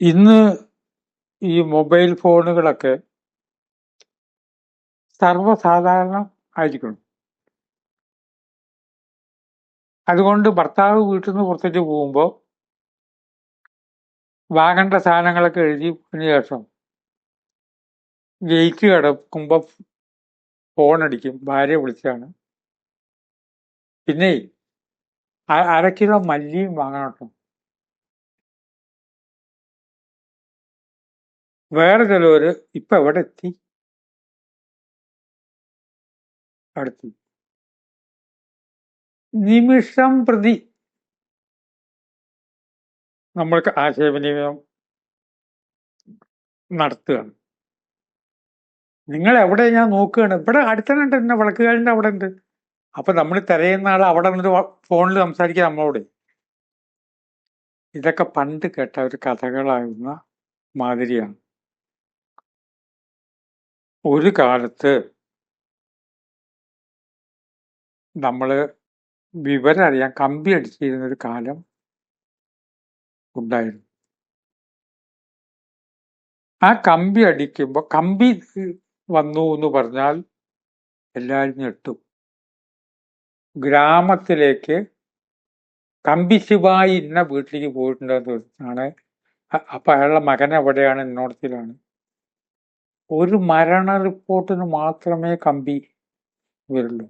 ഇന്ന് ഈ മൊബൈൽ ഫോണുകളൊക്കെ സർവസാധാരണം ആയിരിക്കണം. അതുകൊണ്ട് ഭർത്താവ് വീട്ടിൽ നിന്ന് പുറത്തേക്ക് പോകുമ്പോൾ വാങ്ങേണ്ട സാധനങ്ങളൊക്കെ എഴുതി ശേഷം ഗേറ്റ് കിടക്കുമ്പോൾ ഫോൺ അടിക്കും ഭാര്യ വിളിച്ചാണ്. പിന്നെ അ- അര കിലോ മല്ലിയും വാങ്ങണം കേട്ടോ. വേറെ ചിലവര് ഇപ്പൊ എവിടെ എത്തി? അടുത്ത്. നിമിഷം പ്രതി. നമ്മൾക്ക് ആശയവിനിമയം നടത്തുകയാണ്. നിങ്ങൾ എവിടെ ഞാൻ നോക്കുകയാണ്? ഇവിടെ അടുത്തനുണ്ട് എന്നെ വിളക്കുകാരന്റെ അവിടെ ഉണ്ട്. അപ്പൊ നമ്മൾ തിരയുന്ന ആൾ അവിടെ നിന്നിട്ട് ഫോണിൽ സംസാരിക്കുക നമ്മളോട്. ഇതൊക്കെ പണ്ട് കേട്ട ഒരു കഥകളാകുന്ന മാതിരിയാണ്. ഒരു കാലത്ത് നമ്മൾ വിവരം അറിയാൻ കമ്പി അടിച്ചിരുന്ന ഒരു കാലം ഉണ്ടായിരുന്നു. ആ കമ്പി അടിക്കുമ്പോൾ കമ്പി വന്നു എന്ന് പറഞ്ഞാൽ എല്ലാവരും ഞെട്ടും. ഗ്രാമത്തിലേക്ക് കമ്പി ശിവായി ഇന്ന വീട്ടിലേക്ക് പോയിട്ടുണ്ടെന്ന് ആണ് അപ്പൊ അയാളുടെ മകൻ എവിടെയാണ്? ഇന്നോടത്തിലാണ് ഒരു മരണ റിപ്പോർട്ടിന് മാത്രമേ കമ്പി വരുള്ളൂ.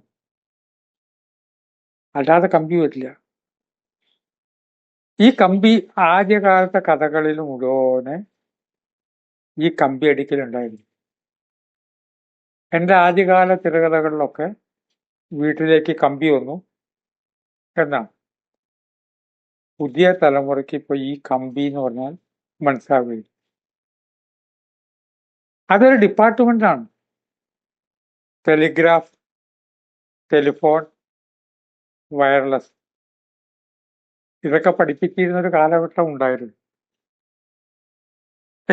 അല്ലാതെ കമ്പി വരില്ല. ഈ കമ്പി ആദ്യകാലത്തെ കഥകളിൽ മുഴുവനെ ഈ കമ്പി അടിക്കലുണ്ടായിരുന്നു. എന്റെ ആദ്യകാല തിരകഥകളിലൊക്കെ വീട്ടിലേക്ക് കമ്പി വന്നു. എന്നാ പുതിയ തലമുറയ്ക്ക് ഇപ്പൊ ഈ കമ്പി എന്ന് പറഞ്ഞാൽ മനസ്സിലാവുകയില്ല. അതൊരു ഡിപ്പാർട്ട്മെന്റ് ആണ് ടെലിഗ്രാഫ് ടെലിഫോൺ വയർലെസ്. ഇതൊക്കെ പഠിപ്പിച്ചിരുന്ന ഒരു കാലഘട്ടം ഉണ്ടായിരുന്നു.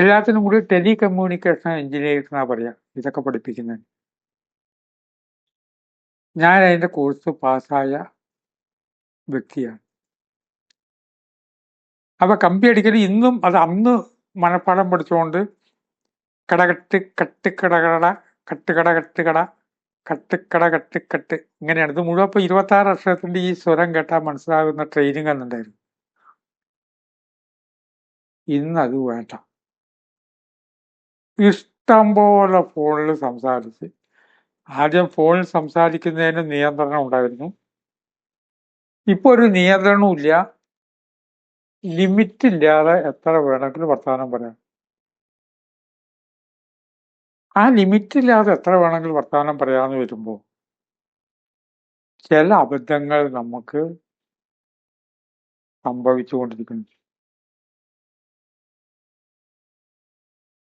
എല്ലാത്തിനും കൂടി ടെലി കമ്മ്യൂണിക്കേഷൻ എഞ്ചിനീയറിംഗ് എന്നാ പറയാ ഇതൊക്കെ പഠിപ്പിക്കുന്നത് ഞാൻ അതിന്റെ കോഴ്സ് പാസ്സായ വ്യക്തിയാണ്. അപ്പൊ കമ്പി അടിക്കൽ ഇന്നും അത് അന്ന് മനപ്പാടം പഠിച്ചുകൊണ്ട് കടകട്ട് കട കട്ടുകട കട്ടുകട കട്ട് കട്ട്. ഇങ്ങനെയാണ്. ഇത് മുഴുവൻ ഇപ്പൊ ഇരുപത്തി ആറ് അക്ഷരത്തിന്റെ ഈ സ്വരം കേട്ടാൽ മനസ്സിലാകുന്ന ട്രെയിനിങ് എന്നുണ്ടായിരുന്നു ഇന്ന് അത് വേണ്ട. ഇഷ്ടം പോലെ ഫോണിൽ സംസാരിച്ച്. ആദ്യം ഫോണിൽ സംസാരിക്കുന്നതിന് നിയന്ത്രണം ഉണ്ടായിരുന്നു. ഇപ്പൊ ഒരു നിയന്ത്രണവും ഇല്ല ലിമിറ്റ് ഇല്ലാതെ എത്ര വേണമെങ്കിലും വർത്തമാനം പറയാം. ആ ലിമിറ്റില്ലാതെ എത്ര വേണമെങ്കിലും വർത്തമാനം പറയാന്ന് വരുമ്പോൾ ചില അബദ്ധങ്ങൾ നമുക്ക് സംഭവിച്ചുകൊണ്ടിരിക്കുന്നു.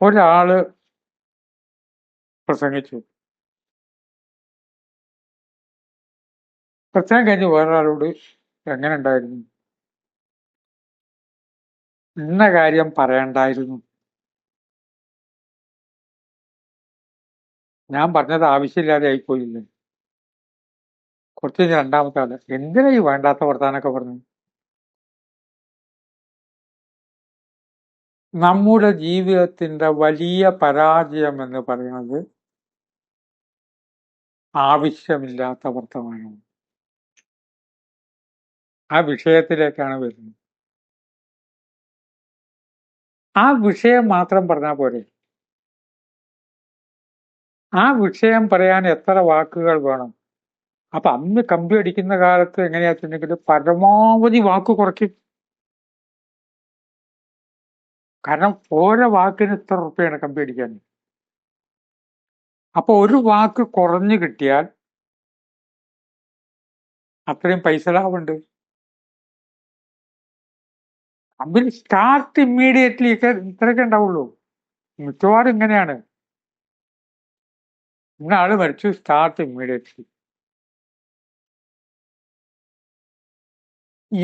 ഒരാൾ പ്രസംഗിച്ചു. പ്രസംഗം കഴിഞ്ഞ് വേറൊരാളോട് എങ്ങനെ ഉണ്ടായിരുന്നു? ഇന്ന കാര്യം പറയണ്ടായിരുന്നു. ഞാൻ പറഞ്ഞത് ആവശ്യമില്ലാതെ ആയിപ്പോയില്ലേ? കുറച്ച് രണ്ടാമത്തെ ആൾ എന്തിനാ ഈ വേണ്ടാത്ത വർത്താനൊക്കെ പറഞ്ഞു? നമ്മുടെ ജീവിതത്തിന്റെ വലിയ പരാജയം എന്ന് പറയുന്നത് ആവശ്യമില്ലാത്ത വർത്തമാനമാണ്. ആ വിഷയത്തിലേക്കാണ് വരുന്നത്. ആ വിഷയം മാത്രം പറഞ്ഞാൽ പോരെ? ആ വിഷയം പറയാൻ എത്ര വാക്കുകൾ വേണം? അപ്പൊ അന്ന് കമ്പി അടിക്കുന്ന കാലത്ത് എങ്ങനെയാ വെച്ചിട്ടുണ്ടെങ്കിൽ പരമാവധി വാക്ക് കുറയ്ക്കും. കാരണം ഓരോ വാക്കിന് ഇത്ര റുപ്യാണ് കമ്പി അടിക്കാൻ. അപ്പൊ ഒരു വാക്ക് കുറഞ്ഞു കിട്ടിയാൽ അത്രയും പൈസ ലാഭമുണ്ട്. കമ്പനി സ്റ്റാർട്ട് ഇമ്മീഡിയറ്റ്ലി ഇത്രയൊക്കെ ഉണ്ടാവുള്ളൂ. മിക്കവാറും ഇങ്ങനെയാണ്. ഇന്ന ആൾ മരിച്ചു സ്റ്റാർട്ട് ഇമ്മീഡിയറ്റ്ലി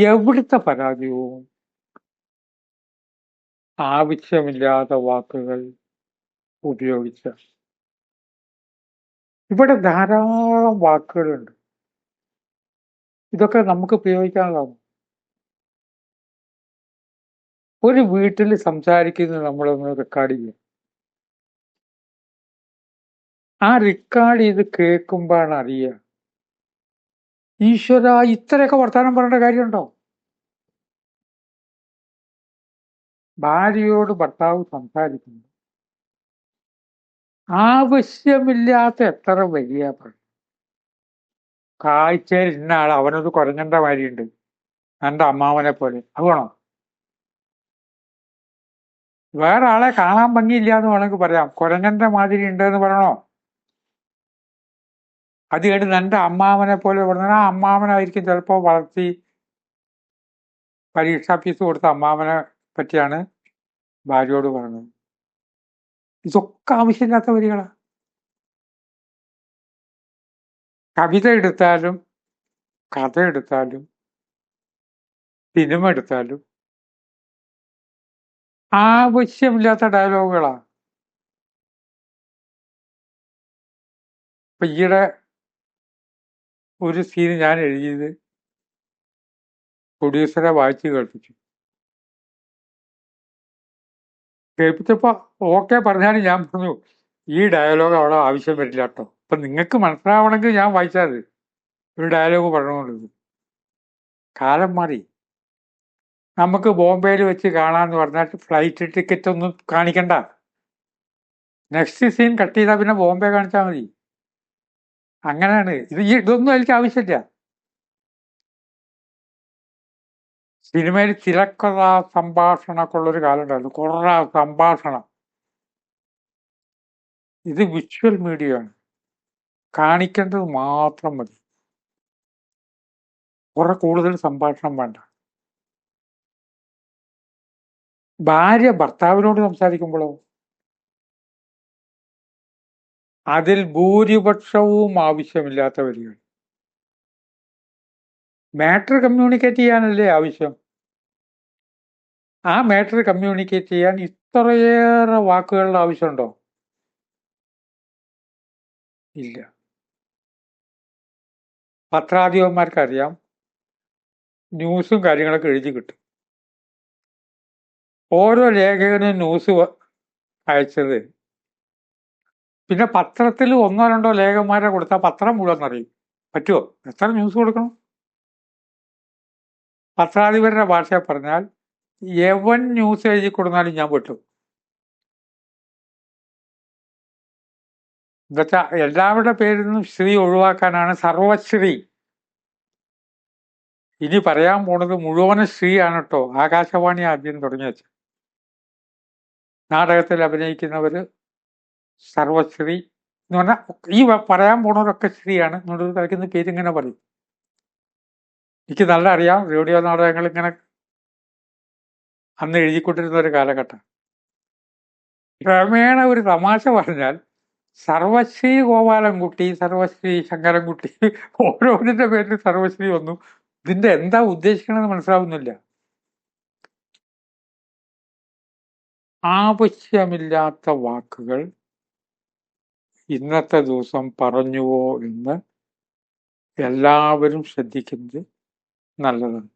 എവിടുത്തെ പരാജയവും ആവശ്യമില്ലാത്ത വാക്കുകൾ ഉപയോഗിച്ച. ഇവിടെ ധാരാളം വാക്കുകളുണ്ട്. ഇതൊക്കെ നമുക്ക് ഉപയോഗിക്കാനുള്ളതാണ് ഒരു വീട്ടിൽ സംസാരിക്കുന്നത് നമ്മളൊന്ന് റെക്കോർഡ് ചെയ്യും. ആ റെക്കോർഡ് ചെയ്ത് കേൾക്കുമ്പോഴാണ് അറിയുക. ഈശ്വര ഇത്രയൊക്കെ വർത്തമാനം പറയേണ്ട കാര്യമുണ്ടോ? ഭാര്യയോട് ഭർത്താവ് സംസാരിക്കുന്നു. ആവശ്യമില്ലാത്ത എത്ര വലിയ കാഴ്ചയിൽ ഇന്ന ആൾ അവനൊരു കുറഞ്ഞേണ്ട മാതിരിയുണ്ട്. എന്റെ അമ്മാവനെ പോലെ. അത് വേണോ? വേറെ ആളെ കാണാൻ ഭംഗിയില്ല എന്ന് വേണമെങ്കിൽ പറയാം. കുരങ്ങന്റെ മാതിരി ഉണ്ട് എന്ന് പറയണോ? അത് കേട്ട് എന്റെ അമ്മാവനെ പോലെ പറഞ്ഞാൽ ആ അമ്മാവനായിരിക്കും ചിലപ്പോൾ വളർത്തി പരീക്ഷാ ഫീസ് കൊടുത്ത അമ്മാവനെ പറ്റിയാണ് ഭാര്യയോട് പറഞ്ഞത്. ഇതൊക്കെ ആവശ്യമില്ലാത്ത വരികളാ. കവിത എടുത്താലും കഥ എടുത്താലും സിനിമ എടുത്താലും ആവശ്യമില്ലാത്ത ഡയലോഗുകളാണ് ഇപ്പൊ ഈയിടെ ഒരു സീൻ ഞാൻ എഴുതിയത് പ്രൊഡ്യൂസറെ വായിച്ച് കേൾപ്പിച്ചു. കേൾപ്പിച്ചപ്പോ ഓക്കെ പറഞ്ഞാലും ഞാൻ പറഞ്ഞു ഈ ഡയലോഗ് അവിടെ ആവശ്യം വരില്ല കേട്ടോ അപ്പൊ നിങ്ങൾക്ക് മനസ്സിലാവണമെങ്കിൽ ഞാൻ വായിച്ചാൽ ഒരു ഡയലോഗ് പറയണമെന്നുള്ളത് കാലം മാറി. നമുക്ക് ബോംബെയിൽ വെച്ച് കാണാന്ന് പറഞ്ഞാൽ ഫ്ലൈറ്റ് ടിക്കറ്റ് ഒന്നും കാണിക്കണ്ട. നെക്സ്റ്റ് സീൻ കട്ട് ചെയ്താൽ പിന്നെ ബോംബെ കാണിച്ചാൽ മതി. അങ്ങനെയാണ് ഇത് ഈ ഇതൊന്നും എനിക്ക് ആവശ്യമില്ല. സിനിമയിൽ തിരക്കഥ സംഭാഷണമൊക്കെ ഉള്ളൊരു കാലം ഉണ്ടായിരുന്നു കുറേ സംഭാഷണം. ഇത് വിഷ്വൽ മീഡിയ ആണ് കാണിക്കേണ്ടത് മാത്രം മതി. കുറെ കൂടുതൽ സംഭാഷണം വേണ്ട. ഭാര്യ ഭർത്താവിനോട് സംസാരിക്കുമ്പോഴോ അതിൽ ഭൂരിപക്ഷവും ആവശ്യമില്ലാത്ത വരികൾ. മാറ്റർ കമ്മ്യൂണിക്കേറ്റ് ചെയ്യാനല്ലേ ആവശ്യം? ആ മാറ്റർ കമ്മ്യൂണിക്കേറ്റ് ചെയ്യാൻ ഇത്രയേറെ വാക്കുകളുടെ ആവശ്യമുണ്ടോ? ഇല്ല. പത്രാധിപന്മാർക്കറിയാം. ന്യൂസും കാര്യങ്ങളൊക്കെ എഴുതി കിട്ടും. ഓരോ ലേഖകനും ന്യൂസ് അയച്ചത് പിന്നെ പത്രത്തിൽ ഒന്നോ രണ്ടോ ലേഖന്മാരെ കൊടുത്താൽ പത്രം മുഴുവൻ അറിയും പറ്റുമോ എത്ര ന്യൂസ് കൊടുക്കണം? പത്രാധിപരുടെ ഭാഷ പറഞ്ഞാൽ എവൻ ന്യൂസ് എഴുതി കൊടുത്താലും ഞാൻ പെട്ടു എന്നുവെച്ചാ എല്ലാവരുടെ പേരിൽ നിന്നും ശ്രീ ഒഴിവാക്കാനാണ് സർവശ്രീ. ഇനി പറയാൻ പോണത് മുഴുവനും ശ്രീയാണ് കേട്ടോ ആകാശവാണി ആദ്യം തുടങ്ങി വെച്ച നാടകത്തിൽ അഭിനയിക്കുന്നവര് സർവശ്രീ എന്ന് പറഞ്ഞാൽ ഈ പറയാൻ പോണവരൊക്കെ ശ്രീയാണ്. എന്നുള്ളത് കളിക്കുന്ന പേര് ഇങ്ങനെ പറയും. എനിക്ക് നല്ല അറിയാം. റേഡിയോ നാടകങ്ങൾ ഇങ്ങനെ അന്ന് എഴുതിക്കൊണ്ടിരുന്ന ഒരു കാലഘട്ടം. ക്രമേണ ഒരു തമാശ പറഞ്ഞാൽ സർവശ്രീ ഗോപാലൻകുട്ടി സർവശ്രീ ശങ്കരൻകുട്ടി ഓരോന്നിന്റെ പേരിൽ സർവശ്രീ വന്നു. ഇതിന്റെ എന്താ ഉദ്ദേശിക്കണമെന്ന് മനസ്സിലാവുന്നില്ല. ആവശ്യമില്ലാത്ത വാക്കുകൾ ഇന്നത്തെ ദിവസം പറഞ്ഞുവോ എന്ന് എല്ലാവരും ശ്രദ്ധിക്കുന്നത് നല്ലതാണ്.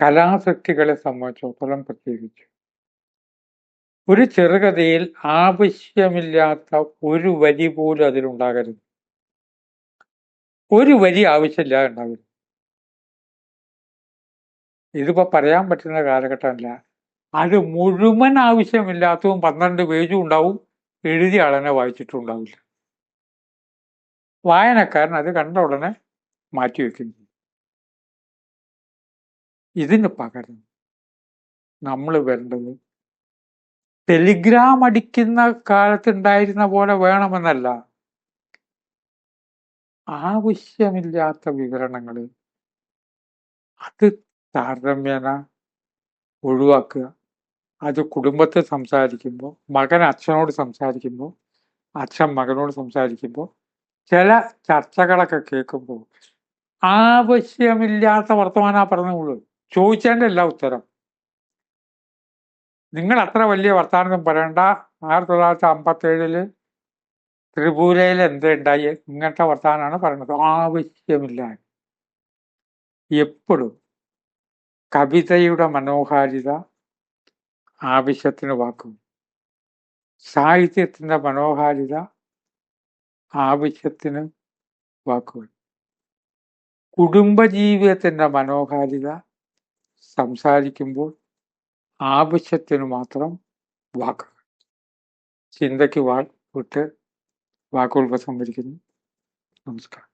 കലാസൃഷ്ടികളെ സംബന്ധിച്ചിടത്തോളം പ്രത്യേകിച്ചു. ഒരു ചെറുകഥയിൽ ആവശ്യമില്ലാത്ത ഒരു വരി പോലും അതിലുണ്ടാകരുത്. ഒരു വരി ആവശ്യമില്ലാതെ ഉണ്ടാകരുത്. ഇതിപ്പോ പറയാൻ പറ്റുന്ന കാലഘട്ടമല്ല. അത് മുഴുവൻ ആവശ്യമില്ലാത്തതും പന്ത്രണ്ട് പേജും ഉണ്ടാവും. എഴുതിയ ആളെന്നെ വായിച്ചിട്ടുണ്ടാവില്ല. വായനക്കാരൻ അത് കണ്ട ഉടനെ മാറ്റിവെക്കുന്നു ഇതിന് പകരം നമ്മൾ വരേണ്ടത് ടെലിഗ്രാം അടിക്കുന്ന കാലത്തുണ്ടായിരുന്ന പോലെ വേണമെന്നല്ല. ആവശ്യമില്ലാത്ത വിവരണങ്ങൾ അത് താരതമ്യേന ഒഴിവാക്കുക. അത് കുടുംബത്തെ സംസാരിക്കുമ്പോൾ മകൻ അച്ഛനോട് സംസാരിക്കുമ്പോൾ അച്ഛൻ മകനോട് സംസാരിക്കുമ്പോൾ ചില ചർച്ചകളൊക്കെ കേൾക്കുമ്പോൾ ആവശ്യമില്ലാത്ത വർത്തമാനാ പറഞ്ഞുള്ളൂ ചോദിച്ചതിന്റെ എല്ലാ ഉത്തരം. നിങ്ങൾ അത്ര വലിയ വർത്തമാനം പറയണ്ട. ആയിരത്തി തൊള്ളായിരത്തി അമ്പത്തി ഏഴിൽ ത്രിപുരയിൽ എന്തുണ്ടായി ഇങ്ങനത്തെ വർത്തമാനമാണ് പറയുന്നത് ആവശ്യമില്ല. എപ്പോഴും കവിതയുടെ മനോഹാരിത ആവശ്യത്തിന് വാക്കും. സാഹിത്യത്തിന്റെ മനോഹാരിത ആവശ്യത്തിന് വാക്കുകൾ. കുടുംബജീവിതത്തിന്റെ മനോഹാരിത സംസാരിക്കുമ്പോൾ ആവശ്യത്തിന് മാത്രം വാക്കുകൾ. ചിന്തയ്ക്ക് വാ വിട്ട് വാക്കുകൾ ഉപസംഹരിക്കുന്നു. നമസ്കാരം.